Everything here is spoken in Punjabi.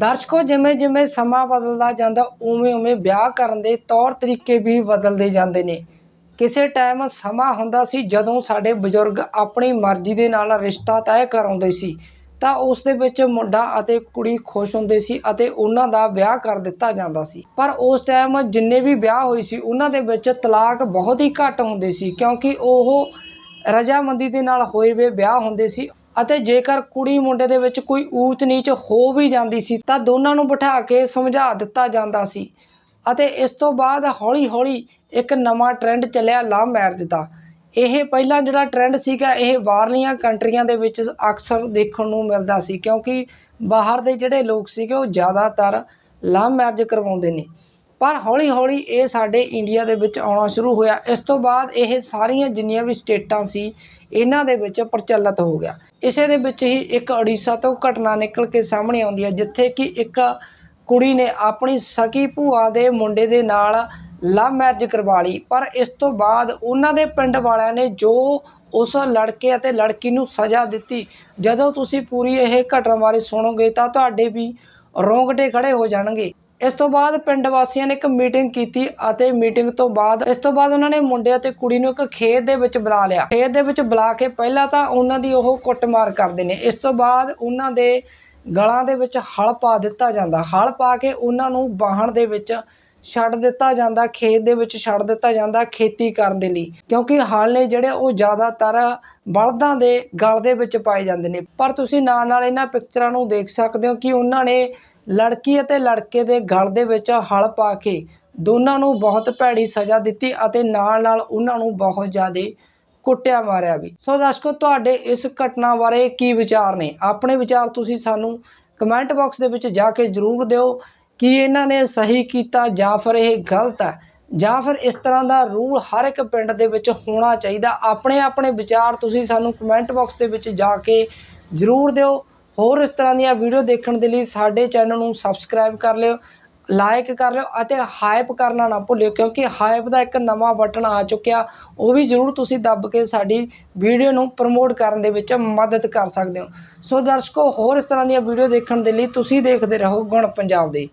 ਦਰਸ਼ਕੋ, ਜਿਵੇਂ ਜਿਵੇਂ ਸਮਾਂ ਬਦਲਦਾ ਜਾਂਦਾ, ਉਵੇਂ ਉਵੇਂ ਵਿਆਹ ਕਰਨ ਦੇ ਤੌਰ ਤਰੀਕੇ ਵੀ ਬਦਲਦੇ ਜਾਂਦੇ ਨੇ। ਕਿਸੇ ਟਾਈਮ ਸਮਾਂ ਹੁੰਦਾ ਸੀ, ਜਦੋਂ ਸਾਡੇ ਬਜ਼ੁਰਗ ਆਪਣੀ ਮਰਜ਼ੀ ਦੇ ਨਾਲ ਰਿਸ਼ਤਾ ਤੈਅ ਕਰਾਉਂਦੇ ਸੀ, ਤਾਂ ਉਸ ਦੇ ਵਿੱਚ ਮੁੰਡਾ ਅਤੇ ਕੁੜੀ ਖੁਸ਼ ਹੁੰਦੇ ਸੀ ਅਤੇ ਉਹਨਾਂ ਦਾ ਵਿਆਹ ਕਰ ਦਿੱਤਾ ਜਾਂਦਾ ਸੀ। ਪਰ ਉਸ ਟਾਈਮ ਜਿੰਨੇ ਵੀ ਵਿਆਹ ਹੋਏ ਸੀ, ਉਹਨਾਂ ਦੇ ਵਿੱਚ ਤਲਾਕ ਬਹੁਤ ਹੀ ਘੱਟ ਹੁੰਦੇ ਸੀ, ਕਿਉਂਕਿ ਉਹ ਰਜਾਮੰਦੀ ਦੇ ਨਾਲ ਹੋਏ ਵੇ ਵਿਆਹ ਹੁੰਦੇ ਸੀ ਅਤੇ ਜੇਕਰ ਕੁੜੀ ਮੁੰਡੇ ਦੇ ਵਿੱਚ ਕੋਈ ਊਚ ਨੀਚ ਹੋ ਵੀ ਜਾਂਦੀ ਸੀ, ਤਾਂ ਦੋਨਾਂ ਨੂੰ ਬਿਠਾ ਕੇ ਸਮਝਾ ਦਿੱਤਾ ਜਾਂਦਾ ਸੀ। ਅਤੇ ਇਸ ਤੋਂ ਬਾਅਦ ਹੌਲੀ-ਹੌਲੀ ਇੱਕ ਨਵਾਂ ਟ੍ਰੈਂਡ ਚੱਲਿਆ ਲਵ ਮੈਰਿਜ ਦਾ। ਇਹ ਪਹਿਲਾਂ ਜਿਹੜਾ ਟ੍ਰੈਂਡ ਸੀਗਾ, ਇਹ ਬਾਹਰਲੀਆਂ ਕੰਟਰੀਆਂ ਦੇ ਵਿੱਚ ਅਕਸਰ ਦੇਖਣ ਨੂੰ ਮਿਲਦਾ ਸੀ, ਕਿਉਂਕਿ ਬਾਹਰ ਦੇ ਜਿਹੜੇ ਲੋਕ ਸੀਗੇ, ਉਹ ਜ਼ਿਆਦਾਤਰ ਲਵ ਮੈਰਿਜ ਕਰਵਾਉਂਦੇ ਨੇ। ਪਰ ਹੌਲੀ-ਹੌਲੀ ਇਹ ਸਾਡੇ ਇੰਡੀਆ ਦੇ ਵਿੱਚ ਆਉਣਾ ਸ਼ੁਰੂ ਹੋਇਆ। ਇਸ ਤੋਂ ਬਾਅਦ ਇਹ ਸਾਰੀਆਂ ਜਿੰਨੀਆਂ ਵੀ ਸਟੇਟਾਂ ਸੀ, ਇਹਨਾਂ ਦੇ ਵਿੱਚ ਪ੍ਰਚਲਿਤ ਹੋ ਗਿਆ। ਇਸੇ ਦੇ ਵਿੱਚ ਹੀ ਇੱਕ ਉੜੀਸਾ ਤੋਂ ਘਟਨਾ ਨਿਕਲ ਕੇ ਸਾਹਮਣੇ ਆਉਂਦੀ ਹੈ, ਜਿੱਥੇ ਕਿ ਇੱਕ ਕੁੜੀ ਨੇ ਆਪਣੀ ਸਕੀ ਭੂਆ ਦੇ ਮੁੰਡੇ ਦੇ ਨਾਲ ਲਵ ਮੈਰਿਜ ਕਰਵਾ ਲਈ। ਪਰ ਇਸ ਤੋਂ ਬਾਅਦ ਉਹਨਾਂ ਦੇ ਪਿੰਡ ਵਾਲਿਆਂ ਨੇ ਜੋ ਉਸ ਲੜਕੇ ਅਤੇ ਲੜਕੀ ਨੂੰ ਸਜ਼ਾ ਦਿੱਤੀ, ਜਦੋਂ ਤੁਸੀਂ ਪੂਰੀ ਇਹ ਘਟਨਾ ਬਾਰੇ ਸੁਣੋਗੇ ਤਾਂ ਤੁਹਾਡੇ ਵੀ ਰੋਂਗਟੇ ਖੜੇ ਹੋ ਜਾਣਗੇ। ਇਸ ਤੋਂ ਬਾਅਦ ਪਿੰਡ ਵਾਸੀਆਂ ਨੇ ਇੱਕ ਮੀਟਿੰਗ ਕੀਤੀ ਅਤੇ ਮੀਟਿੰਗ ਤੋਂ ਬਾਅਦ ਇਸ ਤੋਂ ਬਾਅਦ ਉਹਨਾਂ ਨੇ ਮੁੰਡੇ ਅਤੇ ਕੁੜੀ ਨੂੰ ਇੱਕ ਖੇਤ ਦੇ ਵਿੱਚ ਬੁਲਾ ਲਿਆ। ਖੇਤ ਦੇ ਵਿੱਚ ਬੁਲਾ ਕੇ ਪਹਿਲਾਂ ਤਾਂ ਉਹਨਾਂ ਦੀ ਉਹ ਕੁੱਟਮਾਰ ਕਰਦੇ ਨੇ। ਇਸ ਤੋਂ ਬਾਅਦ ਉਹਨਾਂ ਦੇ ਗਲਾਂ ਦੇ ਵਿੱਚ ਹਲ ਪਾ ਦਿੱਤਾ ਜਾਂਦਾ। ਹਲ ਪਾ ਕੇ ਉਹਨਾਂ ਨੂੰ ਬਾਹਣ ਦੇ ਵਿੱਚ ਛੱਡ ਦਿੱਤਾ ਜਾਂਦਾ। ਖੇਤ ਦੇ ਵਿੱਚ ਛੱਡ ਦਿੱਤਾ ਜਾਂਦਾ ਖੇਤੀ ਕਰਨ ਦੇ ਲਈ। ਕਿਉਂਕਿ ਹਲ ਨੇ ਜਿਹੜੇ ਉਹ ਜ਼ਿਆਦਾਤਰ ਬਲਦਾਂ ਦੇ ਗਲ ਦੇ ਵਿੱਚ ਪਾਏ ਜਾਂਦੇ ਨੇ। ਪਰ ਤੁਸੀਂ ਨਾਲ ਨਾਲ ਇਹਨਾਂ ਪਿਕਚਰਾਂ ਨੂੰ ਦੇਖ ਸਕਦੇ ਹੋ ਕਿ ਉਹਨਾਂ ਨੇ ਲੜਕੀ ਅਤੇ ਲੜਕੇ ਦੇ ਗਲ ਦੇ ਵਿੱਚ ਹਲ ਪਾ ਕੇ ਦੋਨਾਂ ਨੂੰ ਬਹੁਤ ਭੈੜੀ ਸਜ਼ਾ ਦਿੱਤੀ ਅਤੇ ਨਾਲ ਨਾਲ ਉਹਨਾਂ ਨੂੰ ਬਹੁਤ ਜ਼ਿਆਦਾ ਕੁੱਟਿਆ ਮਾਰਿਆ ਵੀ। ਸੋ ਦਰਸ਼ਕੋ, ਤੁਹਾਡੇ ਇਸ ਘਟਨਾ ਬਾਰੇ ਕੀ ਵਿਚਾਰ ਨੇ? ਆਪਣੇ ਵਿਚਾਰ ਤੁਸੀਂ ਸਾਨੂੰ ਕਮੈਂਟ ਬਾਕਸ ਦੇ ਵਿੱਚ ਜਾ ਕੇ ਜ਼ਰੂਰ ਦਿਓ ਕਿ ਇਹਨਾਂ ਨੇ ਸਹੀ ਕੀਤਾ ਜਾਂ ਫਿਰ ਇਹ ਗਲਤ ਹੈ। ਜਾਂ ਫਿਰ ਇਸ ਤਰ੍ਹਾਂ ਦਾ ਰੂਲ ਹਰ ਇੱਕ ਪਿੰਡ ਦੇ ਵਿੱਚ ਹੋਣਾ ਚਾਹੀਦਾ। ਆਪਣੇ ਆਪਣੇ ਵਿਚਾਰ ਤੁਸੀਂ ਸਾਨੂੰ ਕਮੈਂਟ ਬਾਕਸ ਦੇ ਵਿੱਚ ਜਾ ਕੇ ਜ਼ਰੂਰ ਦਿਓ। ਹੋਰ ਇਸ ਤਰ੍ਹਾਂ ਦੀਆਂ ਵੀਡੀਓ ਦੇਖਣ ਦੇ ਲਈ ਸਾਡੇ ਚੈਨਲ ਨੂੰ ਸਬਸਕ੍ਰਾਈਬ ਕਰ ਲਿਓ ਲਾਈਕ ਕਰ ਲਿਓ ਅਤੇ ਹਾਈਪ ਕਰਨਾ ਨਾ ਭੁੱਲਿਓ, ਕਿਉਂਕਿ ਹਾਈਪ ਦਾ ਇੱਕ ਨਵਾਂ ਬਟਨ ਆ ਚੁੱਕਿਆ। ਉਹ ਵੀ ਜ਼ਰੂਰ ਤੁਸੀਂ ਦੱਬ ਕੇ ਸਾਡੀ ਵੀਡੀਓ ਨੂੰ ਪ੍ਰਮੋਟ ਕਰਨ ਦੇ ਵਿੱਚ ਮਦਦ ਕਰ ਸਕਦੇ ਹੋ। ਸੋ ਦਰਸ਼ਕੋ, ਹੋਰ ਇਸ ਤਰ੍ਹਾਂ ਦੀਆਂ ਵੀਡੀਓ ਦੇਖਣ ਦੇ ਲਈ ਤੁਸੀਂ ਦੇਖਦੇ ਰਹੋ ਗੁਣ ਪੰਜਾਬ ਦੇ।